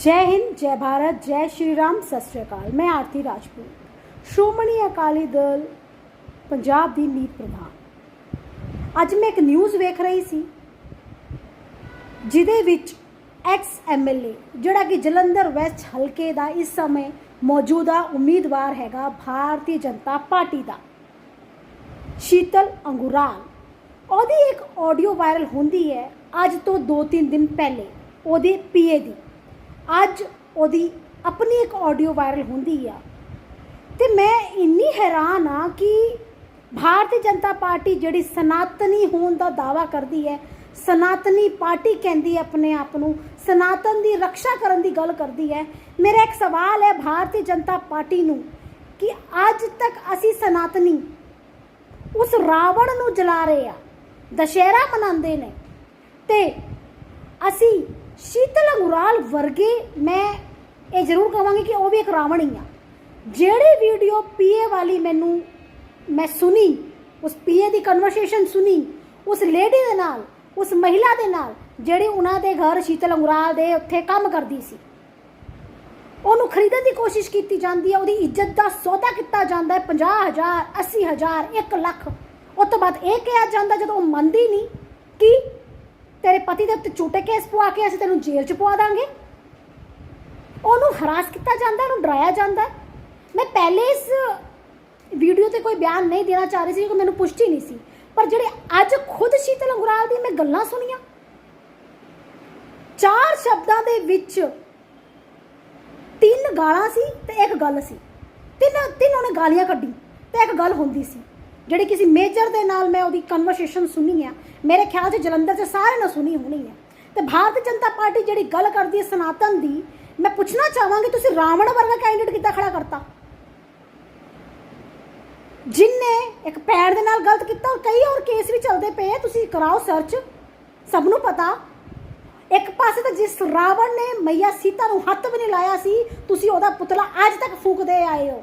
ਜੈ ਹਿੰਦ ਜੈ ਭਾਰਤ ਜੈ ਸ਼੍ਰੀ ਰਾਮ ਸਤਿ ਸ਼੍ਰੀ ਅਕਾਲ ਮੈਂ ਆਰਤੀ ਰਾਜਪੂਤ ਸ਼੍ਰੋਮਣੀ ਅਕਾਲੀ ਦਲ ਪੰਜਾਬ ਦੀ ਮੀਤ ਪ੍ਰਧਾਨ ਅੱਜ ਮੈਂ ਇੱਕ ਨਿਊਜ਼ ਵੇਖ ਰਹੀ ਸੀ ਜਿਹਦੇ ਵਿੱਚ ਐਕਸ ਐਮਐਲਏ ਜਿਹੜਾ ਕਿ ਜਲੰਧਰ ਵੈਸਟ ਹਲਕੇ ਦਾ ਇਸ ਸਮੇਂ ਮੌਜੂਦਾ ਉਮੀਦਵਾਰ ਹੈਗਾ ਭਾਰਤੀ ਜਨਤਾ ਪਾਰਟੀ ਦਾ ਸ਼ੀਤਲ ਅੰਗੁਰਾਲ ਉਹਦੀ ਇੱਕ ਆਡੀਓ ਵਾਇਰਲ ਹੁੰਦੀ ਹੈ ਅੱਜ ਤੋਂ 2-3 ਦਿਨ ਪਹਿਲੇ ਉਹਦੇ ਪੀਏ ਦੀ ਅੱਜ ਉਹਦੀ ਆਪਣੀ ਇੱਕ ਆਡੀਓ ਵਾਇਰਲ ਹੁੰਦੀ ਆ। ਤੇ ਮੈਂ ਇੰਨੀ ਹੈਰਾਨ ਆ ਕਿ ਭਾਰਤੀ ਜਨਤਾ ਪਾਰਟੀ ਜਿਹੜੀ ਸਨਾਤਨੀ ਹੋਣ ਦਾ ਦਾਵਾ ਕਰਦੀ ਹੈ, ਸਨਾਤਨੀ ਪਾਰਟੀ ਕਹਿੰਦੀ ਹੈ ਆਪਣੇ ਆਪ ਨੂੰ, ਸਨਾਤਨ ਦੀ ਰੱਖਿਆ ਕਰਨ ਦੀ ਗੱਲ ਕਰਦੀ ਹੈ। ਮੇਰਾ ਇੱਕ ਸਵਾਲ ਹੈ ਭਾਰਤੀ ਜਨਤਾ ਪਾਰਟੀ ਨੂੰ ਕਿ ਅੱਜ ਤੱਕ ਅਸੀਂ ਸਨਾਤਨੀ ਉਸ ਰਾਵਣ ਨੂੰ ਜਲਾ ਰਹੇ ਆ, ਦਸ਼ਹਿਰਾ ਮਨਾਉਂਦੇ ਨੇ ਤੇ ਅਸੀਂ ਸ਼ੀਤਲ ਅੰਗੁਰਾਲ ਵਰਗੇ ਮੈਂ ਇਹ ਜ਼ਰੂਰ ਕਹਾਂਗੀ ਕਿ ਉਹ ਵੀ ਇੱਕ ਰਾਵਣ ਹੀ ਆ। ਜਿਹੜੀ ਵੀਡੀਓ ਪੀਏ ਵਾਲੀ ਮੈਨੂੰ, ਮੈਂ ਸੁਣੀ, ਉਸ ਪੀਏ ਦੀ ਕਨਵਰਸੇਸ਼ਨ ਸੁਣੀ, ਉਸ ਲੇਡੀ ਦੇ ਨਾਲ, ਉਸ ਮਹਿਲਾ ਦੇ ਨਾਲ, ਜਿਹੜੀ ਉਹਨਾਂ ਦੇ ਘਰ ਸ਼ੀਤਲ ਅੰਗੁਰਾਲ ਦੇ ਉੱਥੇ ਕੰਮ ਕਰਦੀ ਸੀ। ਉਹਨੂੰ ਖਰੀਦਣ ਦੀ ਕੋਸ਼ਿਸ਼ ਕੀਤੀ ਜਾਂਦੀ ਹੈ ਉਹਦੀ ਇੱਜ਼ਤ ਦਾ ਸੌਦਾ ਕੀਤਾ ਜਾਂਦਾ ਹੈ 50000 80000 1 ਲੱਖ। ਉਸ ਤੋਂ ਬਾਅਦ ਇਹ ਕਿਹਾ ਜਾਂਦਾ, ਜਦੋਂ ਉਹ ਮੰਨਦੀ ਨਹੀਂ, ਕਿ ਤੇਰੇ ਪਤੀ ਦੇ ਉੱਤੇ ਝੂਠੇ ਕੇਸ ਪਵਾ ਕੇ ਅਸੀਂ ਤੈਨੂੰ ਜੇਲ੍ਹ 'ਚ ਪਵਾ ਦਾਂਗੇ। ਉਹਨੂੰ ਹਰਾਸ ਕੀਤਾ ਜਾਂਦਾ, ਉਹਨੂੰ ਡਰਾਇਆ ਜਾਂਦਾ। ਮੈਂ ਪਹਿਲੇ ਇਸ ਵੀਡੀਓ ਤੇ ਕੋਈ ਬਿਆਨ ਨਹੀਂ ਦੇਣਾ ਚਾਹ ਰਹੀ ਸੀ, ਕਿਉਂਕਿ ਮੈਨੂੰ ਪੁਸ਼ਟੀ ਨਹੀਂ ਸੀ। ਪਰ ਜਿਹੜੇ ਅੱਜ ਖੁਦ ਸ਼ੀਤਲ ਅੰਗਰਾਲ ਦੀ ਮੈਂ ਗੱਲਾਂ ਸੁਣੀਆਂ, ਚਾਰ ਸ਼ਬਦਾਂ ਦੇ ਵਿੱਚ ਤਿੰਨ ਗਾਲਾਂ ਸੀ ਤੇ ਇੱਕ ਗੱਲ ਸੀ। ਤਿੰਨ ਤਿੰਨ ਉਹਨੇ ਗਾਲੀਆਂ ਕੱਢੀ ਤੇ ਇੱਕ ਗੱਲ ਹੁੰਦੀ ਸੀ। ਜਿਹੜੀ ਕਿਸੇ ਮੇਜਰ ਦੇ ਨਾਲ ਮੈਂ ਉਹਦੀ ਕਨਵਰਸੇਸ਼ਨ ਸੁਣੀ ਆ, ਮੇਰੇ ਖਿਆਲ 'ਚ ਜਲੰਧਰ 'ਚ ਸਾਰੇ ਨੇ ਸੁਣੀ ਹੋਣੀ ਹੈ ਤੇ ਭਾਰਤੀ ਜਨਤਾ ਪਾਰਟੀ ਜਿਹੜੀ ਗੱਲ ਕਰਦੀ ਹੈ ਸਨਾਤਨ ਦੀ, ਮੈਂ ਪੁੱਛਣਾ ਚਾਹਾਂਗੀ ਤੁਸੀਂ ਰਾਵਣ ਵਰਗਾ ਕੈਂਡੀਡੇਟ ਕਿੱਦਾਂ ਖੜਾ ਕਰਤਾ? ਜਿਨਨੇ ਇੱਕ ਪੈਰ ਦੇ ਨਾਲ ਗਲਤ ਕੀਤਾ ਕਈ ਹੋਰ ਕੇਸ ਵੀ ਚੱਲਦੇ ਪਏ ਤੁਸੀਂ ਕਰਾਓ ਸਰਚ ਸਭ ਨੂੰ ਪਤਾ। ਇੱਕ ਪਾਸੇ ਤਾਂ ਜਿਸ ਰਾਵਣ ਨੇ ਮਈਆ ਸੀਤਾ ਨੂੰ ਹੱਥ ਵੀ ਨਹੀਂ ਲਾਇਆ ਸੀ, ਤੁਸੀਂ ਉਹਦਾ ਪੁਤਲਾ ਅੱਜ ਤੱਕ ਫੂਕਦੇ ਆਏ ਹੋ।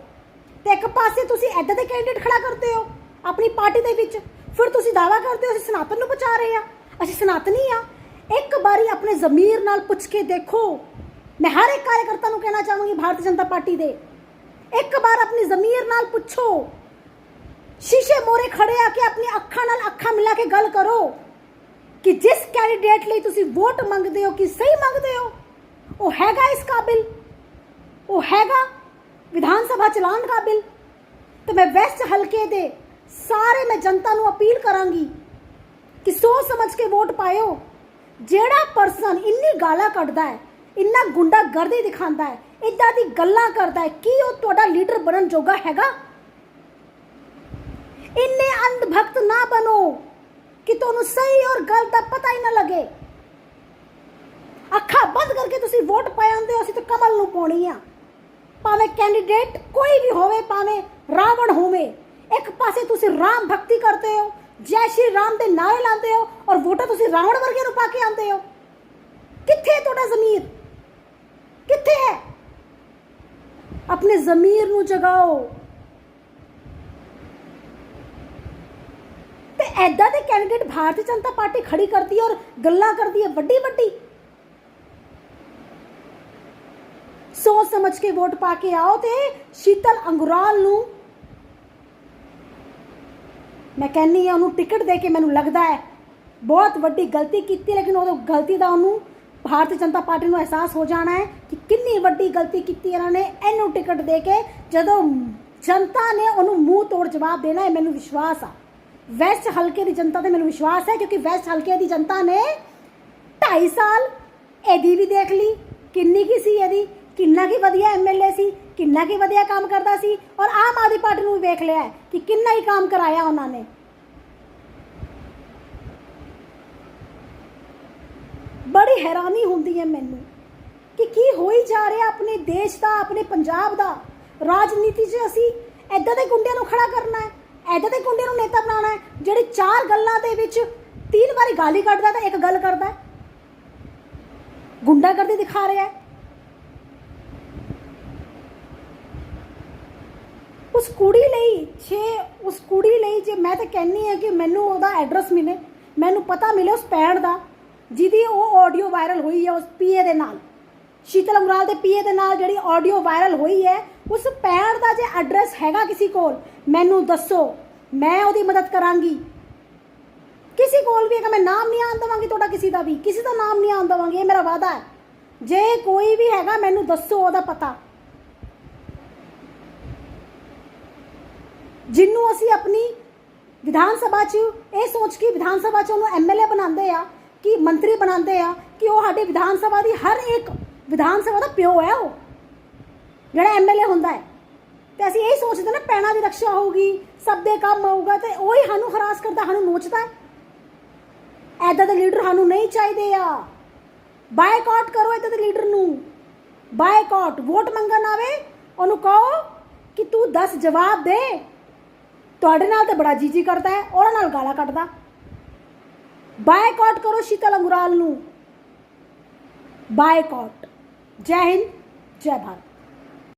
ਤੇ ਇੱਕ ਪਾਸੇ ਤੁਸੀਂ ਐਦਾਂ ਦੇ ਕੈਂਡੀਡੇਟ ਖੜਾ ਕਰਦੇ ਹੋ। ਆਪਣੀ ਪਾਰਟੀ ਦੇ ਵਿੱਚ। ਫਿਰ ਤੁਸੀਂ ਦਾਵਾ ਕਰਦੇ ਹੋ, ਅਸੀਂ ਸਨਾਤਨ ਨੂੰ ਬਚਾ ਰਹੇ ਆ ਅਸੀਂ ਸਨਾਤਨੀ ਆ ਇੱਕ ਵਾਰੀ ਆਪਣੇ ਜ਼ਮੀਰ ਨਾਲ ਪੁੱਛ ਕੇ ਦੇਖੋ। ਮੈਂ ਹਰ ਇੱਕ ਕਾਰਜਕਰਤਾ ਨੂੰ ਕਹਿਣਾ ਚਾਹੂੰਗੀ ਭਾਰਤੀ ਜਨਤਾ ਪਾਰਟੀ ਦੇ। ਇੱਕ ਵਾਰ ਆਪਣੀ ਜ਼ਮੀਰ ਨਾਲ ਪੁੱਛੋ। ਸ਼ੀਸ਼ੇ ਮੋਰੇ ਖੜੇ ਆ ਕੇ ਆਪਣੀ ਅੱਖਾਂ ਨਾਲ ਅੱਖਾਂ ਮਿਲਾ ਕੇ ਗੱਲ ਕਰੋ ਕਿ ਜਿਸ ਕੈਂਡੀਡੇਟ ਲਈ ਤੁਸੀਂ ਵੋਟ ਮੰਗਦੇ ਹੋ, ਕਿ ਸਹੀ ਮੰਗਦੇ ਹੋ, ਉਹ ਹੈਗਾ ਇਸ ਕਾਬਿਲ। ਉਹ ਹੈਗਾ ਵਿਧਾਨ ਸਭਾ ਚਲਾਉਣ ਕਾਬਿਲ। ਤੇ ਮੈਂ ਵੈਸਟ ਹਲਕੇ ਦੇ ਸਾਰੇ ਮੈਂ ਜਨਤਾ ਨੂੰ ਅਪੀਲ ਕਰਾਂਗੀ ਕਿ ਸੋਚ ਸਮਝ ਕੇ ਵੋਟ ਪਾਇਓ। ਜਿਹੜਾ ਪਰਸਨ ਇੰਨੀ ਗਾਲਾਂ ਕੱਢਦਾ ਹੈ, ਇੰਨਾ ਗੁੰਡਾ ਗਰਦੀ ਦਿਖਾਉਂਦਾ ਹੈ ਇਦਾਂ ਦੀ ਗੱਲਾਂ ਕਰਦਾ ਹੈ, ਕੀ ਉਹ ਤੁਹਾਡਾ ਲੀਡਰ ਬਣਨ ਜੋਗਾ ਹੈਗਾ? ਇੰਨੇ ਅੰਧ ਭਗਤ ਨਾ ਬਣੋ ਕਿ ਤੁਹਾਨੂੰ ਸਹੀ ਔਰ ਗਲਤ ਦਾ ਪਤਾ ਹੀ ਨਾ ਲੱਗੇ। ਅੱਖਾਂ ਬੰਦ ਕਰਕੇ ਤੁਸੀਂ ਵੋਟ ਪਾਉਂਦੇ ਹੋ, ਅਸੀਂ ਤਾਂ ਕਮਲ ਨੂੰ ਪਾਉਣੀ ਆ। ਭਾਵੇਂ ਕੈਂਡੀਡੇਟ ਕੋਈ ਵੀ ਹੋਵੇ, ਭਾਵੇਂ ਰਾਵਣ ਹੋਵੇ। ਇੱਕ ਪਾਸੇ ਤੁਸੀਂ ਰਾਮ ਭਗਤੀ ਕਰਦੇ ਹੋ, ਜੈ ਸ਼੍ਰੀ ਰਾਮ ਦੇ ਨਾਰੇ ਲਾਉਂਦੇ ਹੋ ਔਰ ਵੋਟਾਂ ਤੁਸੀਂ ਰਾਵਣ ਵਰਗੇ ਨੂੰ ਪਾ ਕੇ ਆਉਂਦੇ ਹੋ। ਕਿੱਥੇ ਤੁਹਾਡਾ ਜ਼ਮੀਰ? ਕਿੱਥੇ ਹੈ? ਆਪਣੇ ਜ਼ਮੀਰ ਨੂੰ ਜਗਾਓ। ਤੇ ਐਦਾਂ ਦੇ ਕੈਂਡੀਡੇਟ ਭਾਰਤੀ ਜਨਤਾ ਪਾਰਟੀ ਖੜੀ ਕਰਦੀ ਹੈ ਔਰ ਗੱਲਾਂ ਕਰਦੀ ਹੈ, ਵੱਡੀ ਵੱਡੀ। ਸੋਚ ਸਮਝ ਕੇ ਵੋਟ ਪਾ ਕੇ ਆਓ ਤੇ ਸ਼ੀਤਲ ਅੰਗੁਰਾਲ ਨੂੰ ਮੈਂ ਕਹਿੰਨੀ ਆ, ਉਹਨੂੰ ਟਿਕਟ ਦੇ ਕੇ ਮੈਨੂੰ ਲੱਗਦਾ ਹੈ। ਬਹੁਤ ਵੱਡੀ ਗਲਤੀ ਕੀਤੀ, ਲੇਕਿਨ ਉਹ ਗਲਤੀ ਦਾ ਉਹਨੂੰ ਭਾਰਤੀ ਜਨਤਾ ਪਾਰਟੀ ਨੂੰ ਅਹਿਸਾਸ ਹੋ ਜਾਣਾ ਹੈ ਕਿ ਕਿੰਨੀ ਵੱਡੀ ਗਲਤੀ ਕੀਤੀ ਇਹਨਾਂ ਨੇ, ਇਹਨੂੰ ਟਿਕਟ ਦੇ ਕੇ ਜਦੋਂ ਜਨਤਾ ਨੇ ਉਹਨੂੰ ਮੂੰਹ ਤੋੜ ਜਵਾਬ ਦੇਣਾ ਹੈ, ਮੈਨੂੰ ਵਿਸ਼ਵਾਸ ਆ। ਵੈਸਟ ਹਲਕੇ ਦੀ ਜਨਤਾ ਤੇ ਮੈਨੂੰ ਵਿਸ਼ਵਾਸ ਹੈ, ਕਿਉਂਕਿ ਵੈਸਟ ਹਲਕੇ ਦੀ ਜਨਤਾ ਨੇ 2.5 ਸਾਲ ਇਹਦੀ ਵੀ ਦੇਖ ਲਈ, ਕਿੰਨੀ ਕੀ ਸੀ ਇਹਦੀ ਕਿੰਨਾ ਕੀ ਵਧੀਆ ਐਮਐਲਏ ਸੀ, ਕਿੰਨਾ ਕੀ ਵਧੀਆ ਕੰਮ ਕਰਦਾ ਸੀ ਔਰ ਆਮ ਆਦਮੀ ਪਾਰਟੀ ਨੂੰ ਵੀ ਵੇਖ ਲਿਆ ਹੈ ਕਿ ਕਿੰਨਾ ਹੀ ਕੰਮ ਕਰਾਇਆ ਉਹਨਾਂ ਨੇ। ਬੜੀ ਹੈਰਾਨੀ ਹੁੰਦੀ ਹੈ ਮੈਨੂੰ ਕਿ ਕੀ ਹੋਈ ਜਾ ਰਿਹਾ ਆਪਣੇ ਦੇਸ਼ ਦਾ, ਆਪਣੇ ਪੰਜਾਬ ਦਾ। ਰਾਜਨੀਤੀ 'ਚ ਅਸੀਂ ਐਦਾਂ ਦੇ ਗੁੰਡਿਆਂ ਨੂੰ ਖੜਾ ਕਰਨਾ ਹੈ ਐਦਾਂ ਦੇ ਗੁੰਡਿਆਂ ਨੂੰ ਨੇਤਾ ਬਣਾਉਣਾ ਹੈ, ਜਿਹੜੇ ਚਾਰ ਗੱਲਾਂ ਦੇ ਵਿੱਚ ਤਿੰਨ ਵਾਰੀ ਗਾਲੀ ਕੱਢਦਾ ਤਾਂ ਇੱਕ ਗੱਲ ਕਰਦਾ ਗੁੰਡਾਗਰਦੀ ਦਿਖਾ ਰਿਹਾ ਹੈ। ਉਸ ਕੁੜੀ ਲਈ, ਛੇ ਉਸ ਕੁੜੀ ਲਈ ਜੇ ਮੈਂ ਤਾਂ ਕਹਿੰਨੀ ਆ ਕਿ ਮੈਨੂੰ ਉਹਦਾ ਐਡਰੈਸ ਮਿਲੇ, ਮੈਨੂੰ ਪਤਾ ਮਿਲੇ ਉਸ ਪੈਣ ਦਾ, ਜਿਹਦੀ ਉਹ ਆਡੀਓ ਵਾਇਰਲ ਹੋਈ ਹੈ ਉਸ ਪੀਏ ਦੇ ਨਾਲ। ਸ਼ੀਤਲ ਅੰਗਰਾਲ ਦੇ ਪੀਏ ਦੇ ਨਾਲ ਜਿਹੜੀ ਆਡੀਓ ਵਾਇਰਲ ਹੋਈ ਹੈ, ਉਸ ਪੈਣ ਦਾ ਜੇ ਐਡਰੈਸ ਹੈਗਾ ਕਿਸੇ ਕੋਲ, ਮੈਨੂੰ ਦੱਸੋ, ਮੈਂ ਉਹਦੀ ਮਦਦ ਕਰਾਂਗੀ। ਕਿਸੇ ਕੋਲ ਵੀ ਹੈਗਾ ਮੈਂ ਨਾਮ ਨਹੀਂ ਆਉਣ ਦੇਵਾਂਗੀ ਤੁਹਾਡਾ ਕਿਸੇ ਦਾ ਵੀ, ਕਿਸੇ ਦਾ ਨਾਮ ਨਹੀਂ ਆਉਣ ਦੇਵਾਂਗੀ, ਇਹ ਮੇਰਾ ਵਾਅਦਾ ਹੈ। ਜੇ ਕੋਈ ਵੀ ਹੈਗਾ, ਮੈਨੂੰ ਦੱਸੋ ਉਹਦਾ ਪਤਾ। ਜਿਹਨੂੰ ਅਸੀਂ ਆਪਣੀ ਵਿਧਾਨ ਸਭਾ 'ਚ ਇਹ ਸੋਚ ਕੇ ਵਿਧਾਨ ਸਭਾ 'ਚ ਉਹਨੂੰ ਐਮਐਲਏ ਬਣਾਉਂਦੇ ਆ ਕਿ ਮੰਤਰੀ ਬਣਾਉਂਦੇ ਆ ਕਿ ਉਹ ਸਾਡੇ ਵਿਧਾਨ ਸਭਾ ਦੀ ਹਰ ਇੱਕ ਵਿਧਾਨ ਸਭਾ ਦਾ ਪਿਓ ਹੈ ਉਹ ਜਿਹੜਾ ਐਮਐਲਏ ਹੁੰਦਾ ਹੈ ਤੇ ਅਸੀਂ ਇਹ ਸੋਚਦੇ ਨਾ ਪੈਣਾ ਦੀ ਰੱਖਿਆ ਹੋਊਗੀ ਸਭ ਦੇ ਕੰਮ ਆਊਗਾ ਤੇ ਉਹ ਹੀ ਸਾਨੂੰ ਹਰਾਸ ਕਰਦਾ ਸਾਨੂੰ ਨੋਚਦਾ ਹੈ ਐਦਾਂ ਦੇ ਲੀਡਰ ਸਾਨੂੰ ਨਹੀਂ ਚਾਹੀਦੇ ਆ ਬਾਈਕਾਟ ਕਰੋ ਐਦਾਂ ਦੇ ਲੀਡਰ ਨੂੰ ਬਾਈਕਾਟ ਵੋਟ ਮੰਗਣ ਆਵੇ ਉਹਨੂੰ ਕਹੋ ਕਿ ਤੂੰ 10 ਜਵਾਬ ਦੇ ਤੁਹਾਡੇ ਨਾਲ ਤਾਂ ਬੜਾ ਜੀਜੀ ਕਰਦਾ ਹੈ, ਉਹਨਾਂ ਨਾਲ ਗਾਲਾਂ ਕੱਢਦਾ। ਬਾਈਕਾਟ ਕਰੋ ਸ਼ੀਤਲ ਅੰਗੁਰਾਲ ਨੂੰ। ਬਾਈਕਾਟ। ਜੈ ਹਿੰਦ, ਜੈ ਭਾਰਤ।